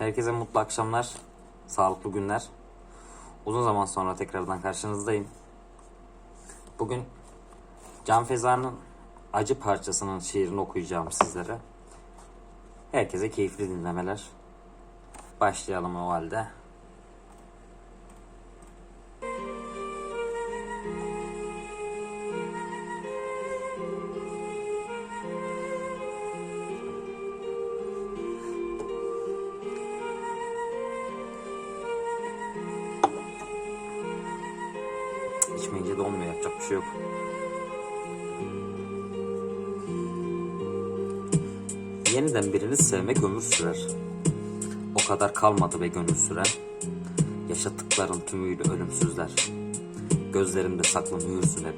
Herkese mutlu akşamlar, sağlıklı günler. Uzun zaman sonra tekrardan karşınızdayım. Bugün Can Feza'nın Acı parçasının şiirini okuyacağım sizlere. Herkese keyifli dinlemeler. Başlayalım o halde. Yapacak bir şey yok. Yeniden birini sevmek ömür sürer. O kadar kalmadı be gönül süren. Yaşattıkların tümüyle ölümsüzler. Gözlerimde saklı mühürsün hep.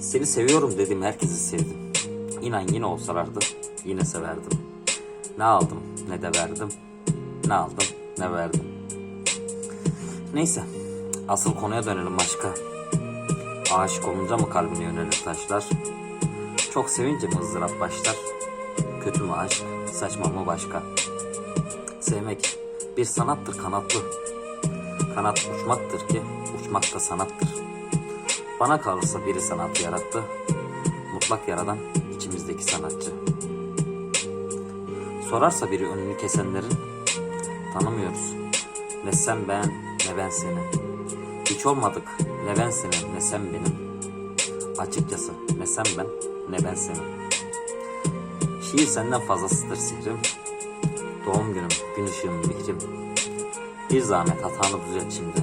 Seni seviyorum dedim herkesi sevdim. İnan yine olsalardı yine severdim. Ne aldım ne de verdim. Ne aldım ne verdim. Neyse asıl konuya dönelim başka. Aşık olunca mı kalbine yönelir taşlar? Çok sevince mi ızdırap başlar? Kötü mü aşk, saçma mı başka? Sevmek bir sanattır kanatlı. Kanat uçmaktır ki uçmak da sanattır. Bana kalırsa biri sanatı yarattı. Mutlak yaradan içimizdeki sanatçı. Sorarsa biri önünü kesenlerin tanımıyoruz. Ne sen ben ne ben seni. Hiç olmadık ne ben senin ne sen benim. Açıkçası ne sen ben ne ben senin. Şiir senden fazlasıdır sihrim. Doğum günüm, gün ışığım, mikrim. Bir zahmet hatanı düzelt şimdi.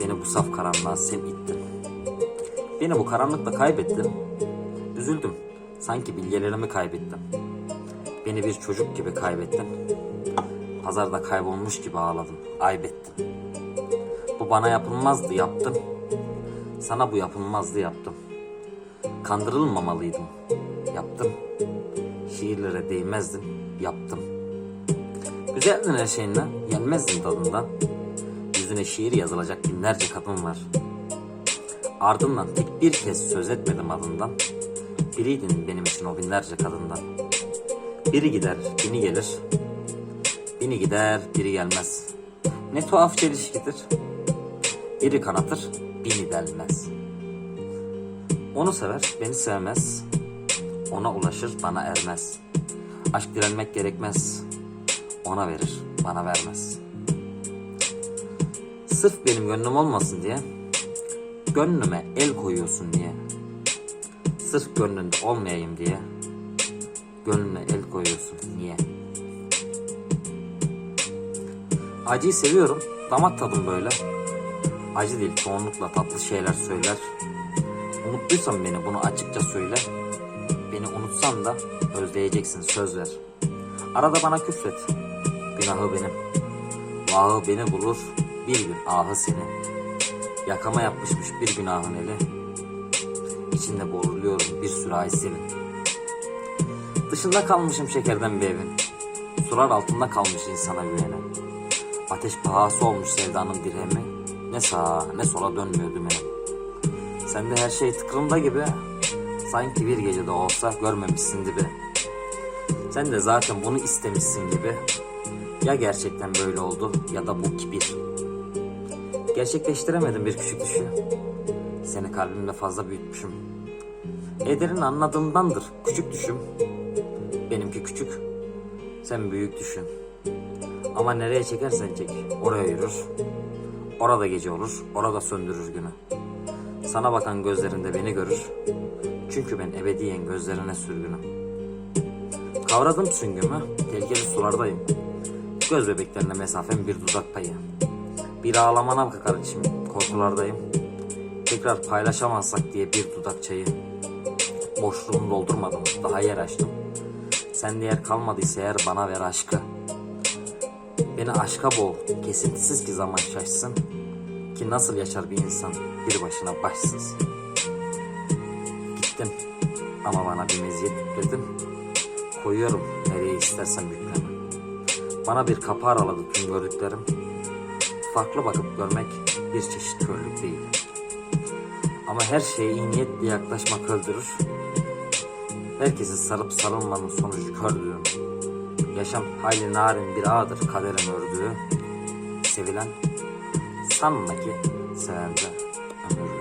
Beni bu saf karanlığa sen ittin. Beni bu karanlıkta kaybettin. Üzüldüm. Sanki bilgelerimi kaybettim. Beni bir çocuk gibi kaybettin. Pazarda kaybolmuş gibi ağladım. Aybettim. Bana yapılmazdı yaptım. Sana bu yapılmazdı yaptım. Kandırılmamalıydım. Yaptım. Şiirlere değmezdim. Yaptım. Güzeldin her şeyinle. Yenmezdin tadından. Yüzüne şiir yazılacak binlerce kadın var. Ardından tek bir kez söz etmedim adından. Biriydin benim için o binlerce kadından. Biri gider, bini gelir. Bini gider, biri gelmez. Ne tuhaf çelişkidir. Biri kanatır, bini delmez. Onu sever, beni sevmez. Ona ulaşır, bana ermez. Aşk direnmek gerekmez. Ona verir, bana vermez. Sırf benim gönlüm olmasın diye gönlüme el koyuyorsun diye. Sırf gönlünde olmayayım diye gönlüme el koyuyorsun niye? Acıyı seviyorum, damak tadım böyle. Acı değil, çoğunlukla tatlı şeyler söyler. Unuttuysan beni bunu açıkça söyle. Beni unutsan da özleyeceksin söz ver. Arada bana küfret. Günahı benim. Vahı beni bulur. Bir gün ahı seni. Yakama yapışmış bir günahın eli. İçinde boğuluyorum bir sürahi senin. Dışında kalmışım şekerden bir evin. Sular altında kalmış insana güvenen. Ateş pahası olmuş sevdanın dirhemi. Ne sağa ne sola dönmüyor dümenim. Sende her şey tıkırında gibi. Sanki bir gecede olsa görmemişsin dibi. Sen de zaten bunu istemişsin gibi. Ya gerçekten böyle oldu ya da bu kibir. Gerçekleştiremedim bir küçük düşü. Seni kalbimde fazla büyütmüşüm. Ederin anladığındandır küçük düşüm. Benimki küçük, sen büyük düşün. Ama nereye çekersen çek, oraya yürür. Orada gece olur, orada söndürür günü. Sana bakan gözlerinde beni görür. Çünkü ben ebediyen gözlerine sürgünüm. Kavradım süngümü, tehlikeli sulardayım. Göz bebeklerine mesafem bir dudak payı. Bir ağlamana kakar içim, korkulardayım. Tekrar paylaşamazsak diye bir dudak çayı. Boşluğumu doldurmadım, daha yer açtım. Sen yer kalmadıysa eğer bana ver aşkı. Beni aşka boğ, kesintisiz ki zaman şaşsın. Ki nasıl yaşar bir insan bir başına başsız. Gittin ama bana bir meziyet yükledin. Koyuyorum nereye istersen yükleme. Bana bir kapı araladı tüm gördüklerim. Farklı bakıp görmek bir çeşit körlük değil. Ama her şeye iyi niyetle yaklaşmak öldürür. Herkesi sarıp sarılmanın sonucu kördüğüm. Yaşam hayli narin bir ağdır kaderin ördüğü. Sevilen sanma ki seven de ömürlü.